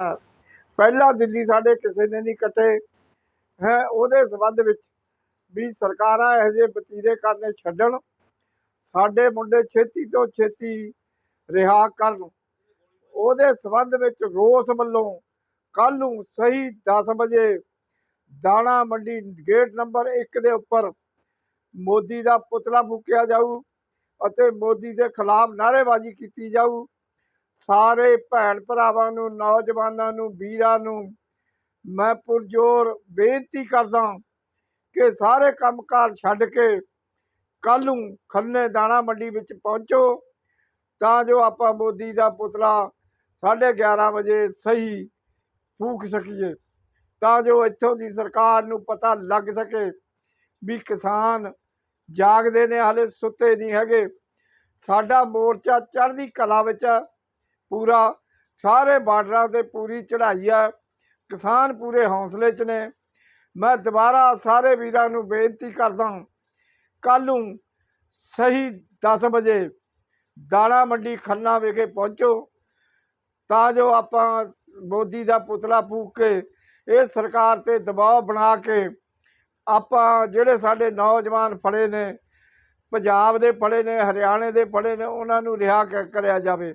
ਪਹਿਲਾਂ ਦਿੱਲੀ ਸਾਡੇ ਕਿਸੇ ਨੇ ਨਹੀਂ ਕੱਟੇ। ਹੈ, ਉਹਦੇ ਸਬੰਧ ਵਿੱਚ ਵੀ ਸਰਕਾਰਾਂ ਇਹੋ ਜਿਹੇ ਵਤੀਰੇ ਕਰਨੇ ਛੱਡਣ। ਸਾਡੇ ਮੁੰਡੇ ਛੇਤੀ ਤੋਂ ਛੇਤੀ ਰਿਹਾ ਕਰਨ। ਉਹਦੇ ਸਬੰਧ ਵਿੱਚ ਰੋਸ ਵੱਲੋਂ ਕੱਲ ਨੂੰ ਸਹੀ 10 ਵਜੇ ਦਾਣਾ ਮੰਡੀ ਗੇਟ ਨੰਬਰ 1 ਦੇ ਉੱਪਰ ਮੋਦੀ ਦਾ ਪੁਤਲਾ ਫੂਕਿਆ ਜਾਊ ਅਤੇ ਮੋਦੀ ਦੇ ਖਿਲਾਫ ਨਾਅਰੇਬਾਜ਼ੀ ਕੀਤੀ ਜਾਊ। ਸਾਰੇ ਭੈਣ ਭਰਾਵਾਂ ਨੂੰ, ਨੌਜਵਾਨਾਂ ਨੂੰ, ਵੀਰਾਂ ਨੂੰ ਮੈਂ ਪੁਰਜੋਰ ਬੇਨਤੀ ਕਰਦਾ ਕਿ ਸਾਰੇ ਕੰਮਕਾਰ ਛੱਡ ਕੇ ਕੱਲ ਨੂੰ ਖੰਨੇ ਦਾਣਾ ਮੰਡੀ ਵਿੱਚ ਪਹੁੰਚੋ ਤਾਂ ਜੋ ਆਪਾਂ ਮੋਦੀ ਦਾ ਪੁਤਲਾ 11:30 ਵਜੇ ਸਹੀ ਫੂਕ ਸਕੀਏ, ਤਾਂ ਜੋ ਇੱਥੋਂ ਦੀ ਸਰਕਾਰ ਨੂੰ ਪਤਾ ਲੱਗ ਸਕੇ ਵੀ ਕਿਸਾਨ ਜਾਗਦੇ ਨੇ, ਹਾਲੇ ਸੁੱਤੇ ਨਹੀਂ ਹੈਗੇ। ਸਾਡਾ ਮੋਰਚਾ ਚੜ੍ਹਦੀ ਕਲਾ ਵਿੱਚ ਹੈ ਪੂਰਾ, ਸਾਰੇ ਬਾਰਡਰਾਂ ਤੇ ਪੂਰੀ ਚੜ੍ਹਾਈ ਹੈ ਕਿਸਾਨ ਪੂਰੇ ਹੌਸਲੇ 'ਚ ਨੇ। ਮੈਂ ਦੁਬਾਰਾ ਸਾਰੇ ਵੀਰਾਂ ਨੂੰ ਬੇਨਤੀ ਕਰਦਾ ਕੱਲ ਨੂੰ ਸਹੀ 10 ਵਜੇ ਦਾਣਾ ਮੰਡੀ ਖੰਨਾ ਵਿਖੇ ਪਹੁੰਚੋ, ਤਾਂ ਜੋ ਆਪਾਂ ਮੋਦੀ ਦਾ ਪੁਤਲਾ ਫੂਕ ਕੇ ਇਹ ਸਰਕਾਰ ਤੇ ਦਬਾਅ ਬਣਾ ਕੇ ਆਪਾਂ ਜਿਹੜੇ ਸਾਡੇ ਨੌਜਵਾਨ ਫੜੇ ਨੇ, ਪੰਜਾਬ ਦੇ ਫੜੇ ਨੇ, ਹਰਿਆਣੇ ਦੇ ਫੜੇ ਨੇ, ਉਹਨਾਂ ਨੂੰ ਰਿਹਾ ਕ- ਕਰਿਆ ਜਾਵੇ।